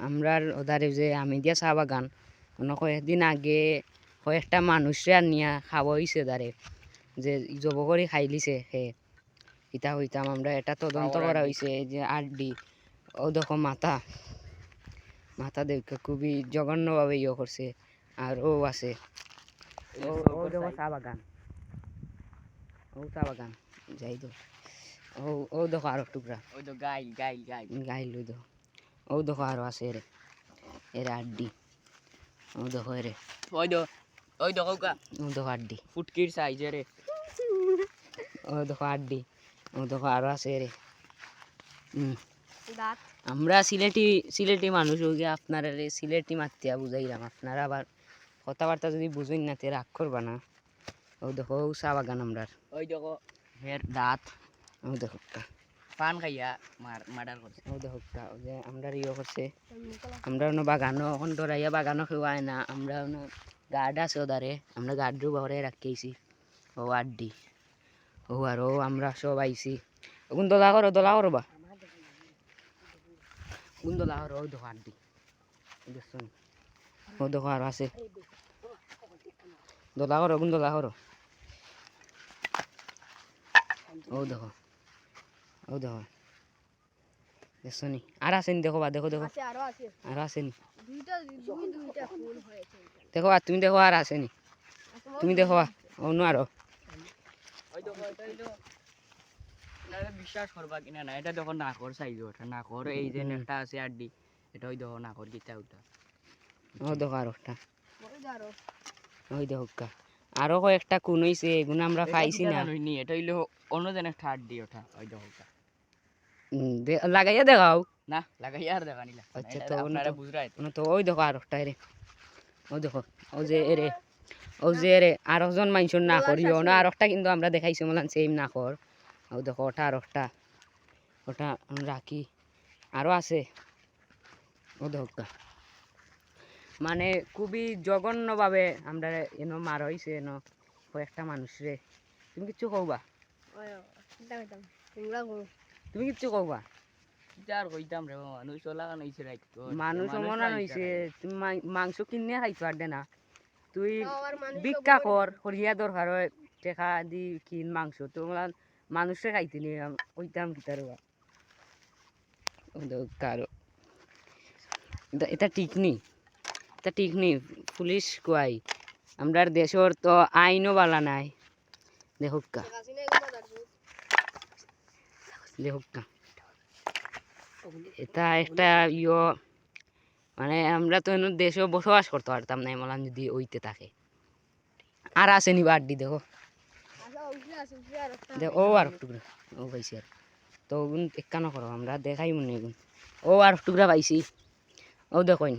আমরার ওদারে যে আমি দিয়া চা বাগান কয়েকদিন আগে কয়েকটা মানুষরে নিয়া খাওয়া হইছে দারে যে জব করে খাইলিছে সে ইটা হইতাম আমরা এটা তদন্ত করা। হইছে যে আড্ডি ও দেখো মাথা মাথা দেখে খুবই জঘন্যভাবে ইয়ে করছে আর ও আছে। ও ও দেখো চা বাগান। ও চা বাগান যাই তো ও ও দেখো আরও টুকরা ওই তো গাইল গাইল গাইল। গাই লই দেখো। ও দেখো আরও আছে এরে এরে আড্ডি ও দেখো এরে ওই তো ওই দেখো কা ও দেখো আড্ডি ফুটকির সাইজে রে ও দেখো আড্ডি ও দেখো আরও আছে এরে হুম দাঁত আমরা সিলেটি সিলেটি মানুষ হোক আপনারা রে সিলেটি মাতিয়া বুঝাইলাম আপনারা আবার কথাবার্তা যদি বুঝুন না তে রাগ করবা না ও দেখো চা বাগান আমরার ওই দেখো হের দাঁত ও দেখো পান খাইয়া মার মার্ডার করছে ও দেখো যে আমরা ইয়ে করছে আমরা অন্য বাগানো এখন ডরাইয়া বাগানো খেওয়ায় না। আমরা অন্য গার্ড আছে ওদারে আমরা গার্ডও ঘরে রাখিয়েছি ও আড্ডি। ও আর ও আমরা সব আইছি। ওগুন দোলা করো দোলা করো বা? ওগুন দোলা করো ও দেখো আড্ডি। ও দেখো আরও আছে। দোলা করো ওগুন দোলা করো ও দেখো। ও দেখো। দেখছ নি? আর দেখো বা দেখো দেখো। আছে আরও আছে। আর আছে নি। দুইটা দুই দুইটা ফুল হয়েছে। দেখো আর তুমি দেখো আর আছে নি। তুমি দেখো অন্য আরও। এটা হইল আপনারা বিশ্বাস করবা কিনা না এটা দেখো নাকর সাইজ ওঠা। নাকর এই যে একটা আছে আড্ডি এটা ওই দেখো নাকর গিতা ওটা। ও দেখো আরও ওই দেখো কয়েকটা কোন হইছে এগুলো আমরা পাইছি না। এটা হইল অন্য যেন একটা আড্ডি ওঠা। ওই দেখো লাগাইয়া দেখাও না লাগাই আর দেখানি আচ্ছা, তো আপনারা কোনো তো ওই দেখো আর একটা রে ও দেখো ও যে এরে ও যে এরে আর একজন মানুষের না করিও না আর একটা কিন্তু আমরা দেখাইছি মলান সেম না কর ও দেখো ওটা আর একটা ওটা রাখি আরও আছে ও দেখো মানে খুবই জঘন্যভাবে আমরা এনো মার হইছে এনো কয়েকটা মানুষ রে তুমি কিচ্ছু কওবা তুমি কিচ্ছু কওবা যার কইতাম রে মানুষ চলা কান হইছে রাইত মানুষ মনান হইছে তুমি মাংস কিনে খাইতে পারবে না তুই ভিক্ষা কর করিয়া দরকার হয় টেকা দি কিন মাংস। তোমরা মানুষে খাইতে নি কইতাম কি তার কারও এটা- এটা ঠিক নি এটা ঠিক নি পুলিশ কুয়াই আমরার দেশর তো আইনও বালা নাই। দেখুক না এটা একটা ইয় মানে আমরা তো দেশেও বসবাস করতে পারতাম না এমন যদি ওইতে থাকে। আর আছে নি বাড্ডি দেখো। আচ্ছা ও আর টুকরা ও পাইছি আর। তো ওগুন একানো করো আমরা দেখাই মনে এগুন। ও আর টুকরা পাইছি। ও দেখুন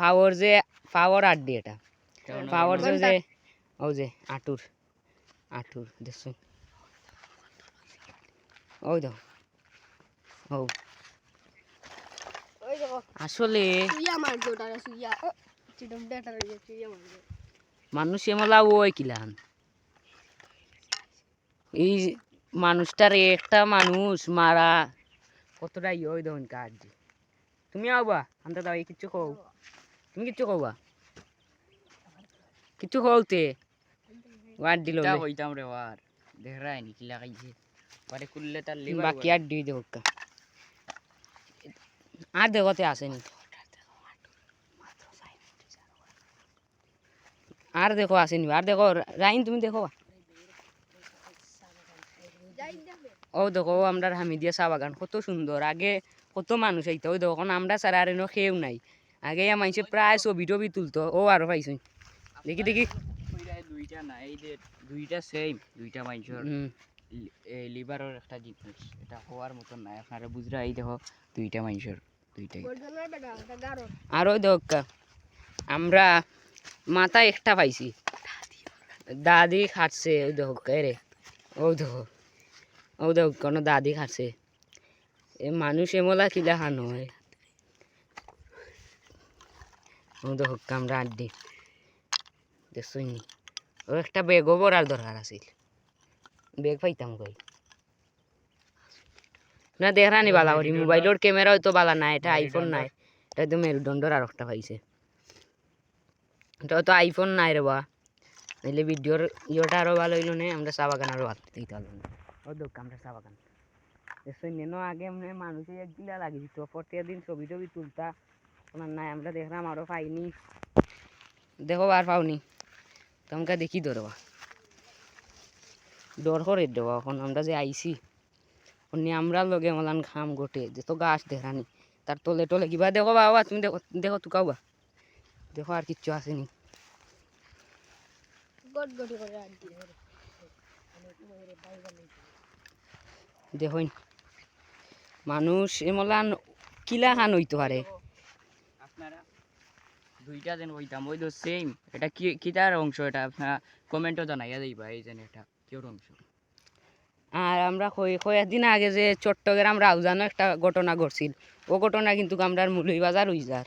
পাওয়ার যে পাওয়ার আড্ডি এটা। পাওয়ার যে যে ও যে আটুর আটুর দেখছ? ওই দেখো ও আসলে ইয়ে মানুষ এমলা ওই কিলান এই মানুষটার একটা মানুষ মারা কতটা ইয়ে ওই দেখুন কাজ তুমি আওবা আমরা দাও কিচ্ছু কও। তুমি কিচ্ছু কওবা? কিচ্ছু কওতে ওয়ার দিল এটা কইতাম রে ওয়ার? দেখরাই নি কি লাগাইছে পরে খুললে তার বাকি আর দেখো কা। আর দেখতে আসেনি। আর দেখো আসেনি। আর দেখো রাইন তুমি দেখো। ও দেখো আমরা হামিদিয়া চা বাগান কত সুন্দর। আগে কত মানুষ আইতো ওই দেখো আমরা সারা আর এনো খেয়েও নাই। আগে মানুষে প্রায় ছবি টবি তুলতো ও আরও পাইছো। দেখি দেখি। দুইটা না এই যে দুইটা সেম দুইটা মানুষের লিভারের একটা জিনিস এটা হওয়ার মতন না আপনারা বুঝরা এই দেখো, দুইটা মানুষের, দুইটাই। গর্জনের বেটা এটা গারো আর ওই দেখো, আমরা মাথা একটা পাইছি। দাদি খাটছে ওই দেখো রে? ও দেখো ও দেখো, কোনো দাদি খাটছে। এ মানুষ এমলা কিলা খানো হয়। ও দেখো, আমরা আড্ডি। দেখছই নি? ও একটা বেগও বড়ার দরকার আছিল। বেগ পাইতাম কই? না দেখরা নি বালা করি মোবাইলের ক্যামেরা হয়তো বালা নাই এটা আইফোন নাই। এটা তো মেরুদণ্ডর আর একটা পাইছে। এটা তো আইফোন নাই রে বা। নাইলে ভিডিওর ইয়েটা আরও ভালো হইল না আমরা চা বাগান আরও ভালো দিতে পারব। না ও দোক আমরা চা বাগান। নেন আগে মানে মানুষে একদিলা লাগি দিত প্রত্যেক দিন ছবি টবি তুলতা। ওনার নাই আমরা দেখলাম আরও পাইনি। দেখো আর পাওনি। তোমাকে দেখি ধরবা। ডর করে দেওয়া এখন আমরা যে আইছি অন্য আমরা লগে মলান খাম গোটে। যে তো গাছ দেখানি তার তলে টলে কিবা দেখো বাবা তুমি দেখো দেখো তুকাও বা। দেখো আর কিচ্ছু আসেনি গট গটি করে আনটি ধরে দেখুন মানুষ এমলান কিলা খান হইতে পারে। আপনারা দুইটা যেন কইতাম ওই তো সেম এটা কি কিতার অংশ এটা? আপনারা কমেন্টও জানাইয়া দিবা এই যেন এটা। আর আমরা কয়েকদিন আগে যে চট্টগ্রাম রাউজানো একটা ঘটনা ঘটছিল। ও ঘটনা কিন্তু আমরা মুলই বাজার উইজার।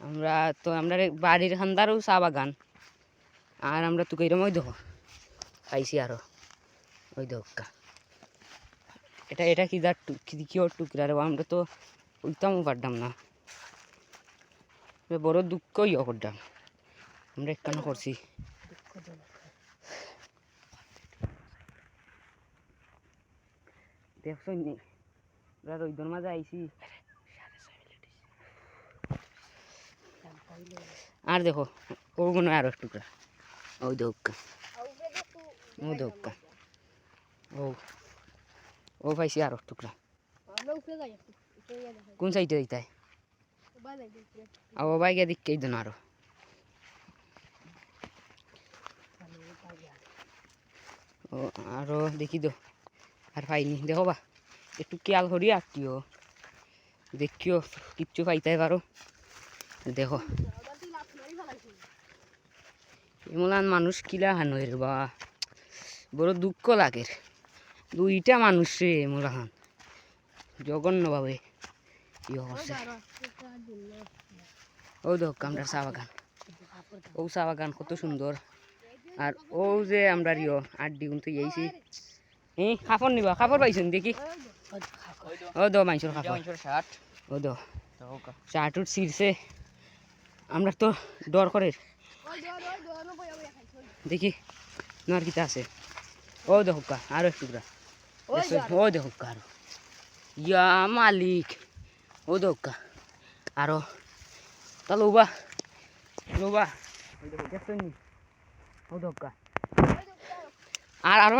আমরা তো আমরা বাড়ির খান্দারও চা বাগান। আর আমরা তো কইরম ওই দেখো পাইছি আরও। ওই দোকা এটা এটা কি যার কিওর টুকরা রে? আমরা তো উইতাম পারতাম না। বড় দুঃখ ইয়ে করতাম। আমরা একখানা করছি। দেখছ নি? আমরা রইদর মাঝে আইছি। আর দেখো ও হয় আরও টুকরা। ওই দোকা ও দোকা ও ও পাইছি আরও টুকরা। কোন সাইডে আর ও বাইকে দিকে দেন আরও। ও, আরও দেখি দো আর পাইনি দেখো বা, একটু খেয়াল করি আটটিও দেখিও কিচ্ছু পাইতে পারো। দেখো। এমন মানুষ কিলা হানোর বা, বড় দুঃখ লাগে। দুইটা মানুষ রে এমলা হান। জঘন্য ভাবে। ইয়ে করছে ও দেখ আমরা চা বাগান ও চা বাগান কত সুন্দর। আর ও যে আমরা ইয় আড্ডি কিন্তু এইছি কাপড় নিবা কাপড় পাইছেন, দেখি। ও ও আমরা তো ডর করে দেখি নর কিতা আছে। ও দেখো কা আরও টুকরা ও আরও ইয়া মালিক। ও দেখো কা আরও তা লোবা। লোবা। আর আরও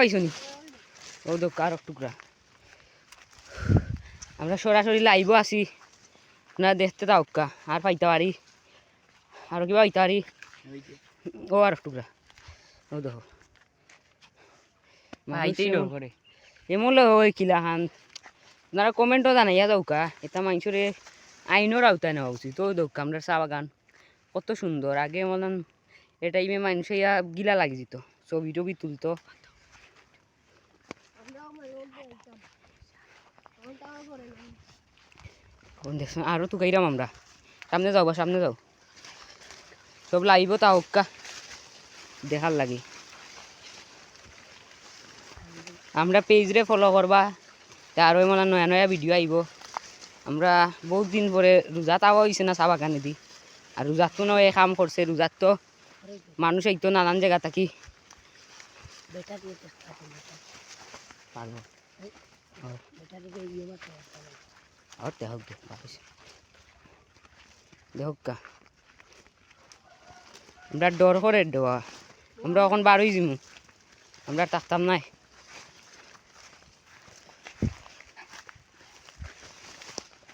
ও দেখো কা টুকরা। আমরা সরাসরি লাইভও আছি। না দেখতে কা আর পাইতে পারি। আর কিবা পাইতে পারি। ও আর টুকরা। ও দেখো। এমন ওই কিলা খান আপনারা কমেন্টও জানাইয়া দৌকা এটা মানুষরে আইনের আওতায় নেওয়া উচিত। ও দৌকা আমরা চা বাগান। কত সুন্দর। আগে মতন এটাই মানুষ ইয়া গিলা লাগি যেত ছবি টবি তুলতো আমরা আমার রোল বলতাম তখন তাও করে না কোন দেখছেন আরও তো গাইরাম আমরা। সামনে যাও বা সামনে যাও। সব লাইব তা হোক্কা দেখার লাগে। আমরা পেজরে ফলো করবা। তা আরও মানে নয়া নয়া ভিডিও আইব। আমরা বহুত দিন পরে রোজা তাও হয়েছে না চা বাগানে দি। আর রোজাত তো নয় কাম করছে রোজাত তো মানুষ এই তো নানান জায়গা থাকি পারব আর দেখ দেখ পারিস দেখ কা আমরা ডর করে দেওয়া আমরা এখন বারোই যাব আমরা থাকতাম নাই।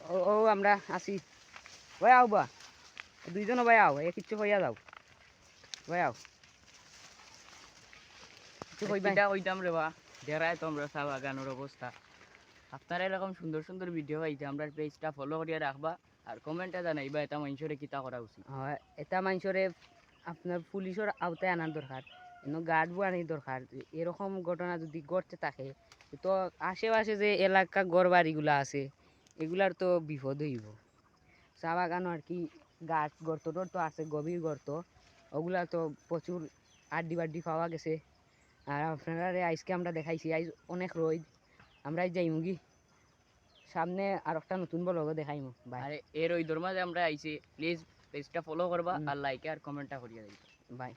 ও ও, আমরা আসি। ভাই আও বা। দুইজন ভাই আও। এ কিচ্ছু হইয়া যাও। ভাই আও। কিছু কইবা কইতাম রে বা। দেরায় তো আমরা চা বাগানের অবস্থা। আপনারা এরকম সুন্দর সুন্দর ভিডিও পাইতে আমরা পেজটা ফলো করিয়া রাখবা, আর কমেন্টে জানাইবা, এটা মানুষের কিতা করা উচিত? হয়, এটা মানুষরে আপনার পুলিশের আওতায় আনার দরকার গার্ড বানাই দরকার এরকম ঘটনা যদি ঘটতে থাকে তো আশেপাশে যে এলাকা গড় বাড়িগুলো আছে এগুলার তো বিপদ হইব। চা বাগান আর কি, গাছ গর্ত টর্ত আছে গভীর গর্ত ওগুলা তো প্রচুর আড্ডি বাড্ডি পাওয়া গেছে। আর আপনারা আজকে আমরা দেখাইছি, আজ অনেক রোদ আমরা যাই মুগি সামনে আর একটা নতুন ব্লগও দেখাইমু ভাই আর এর ওই দরমাজে আমরা আইছি প্লিজ পেজটা ফলো করবা। আর লাইক আর কমেন্টটা করিয়া দিবা। বাই